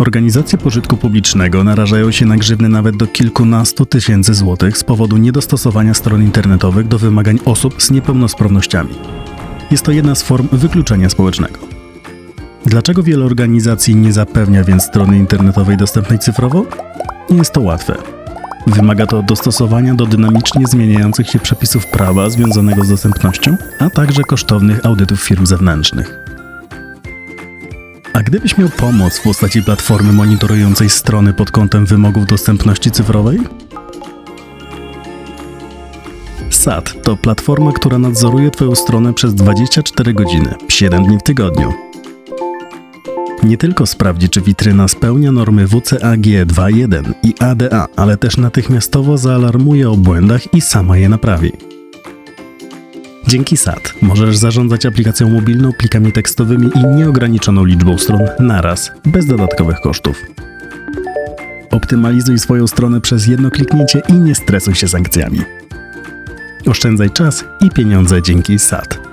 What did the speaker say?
Organizacje pożytku publicznego narażają się na grzywny nawet do kilkunastu tysięcy złotych z powodu niedostosowania stron internetowych do wymagań osób z niepełnosprawnościami. Jest to jedna z form wykluczenia społecznego. Dlaczego wiele organizacji nie zapewnia więc strony internetowej dostępnej cyfrowo? Nie jest to łatwe. Wymaga to dostosowania do dynamicznie zmieniających się przepisów prawa związanego z dostępnością, a także kosztownych audytów firm zewnętrznych. Gdybyś miał pomoc w postaci platformy monitorującej strony pod kątem wymogów dostępności cyfrowej? SAT to platforma, która nadzoruje Twoją stronę przez 24 godziny, 7 dni w tygodniu. Nie tylko sprawdzi, czy witryna spełnia normy WCAG 2.1 i ADA, ale też natychmiastowo zaalarmuje o błędach i sama je naprawi. Dzięki SAT możesz zarządzać aplikacją mobilną plikami tekstowymi i nieograniczoną liczbą stron naraz, bez dodatkowych kosztów. Optymalizuj swoją stronę przez jedno kliknięcie i nie stresuj się sankcjami. Oszczędzaj czas i pieniądze dzięki SAT.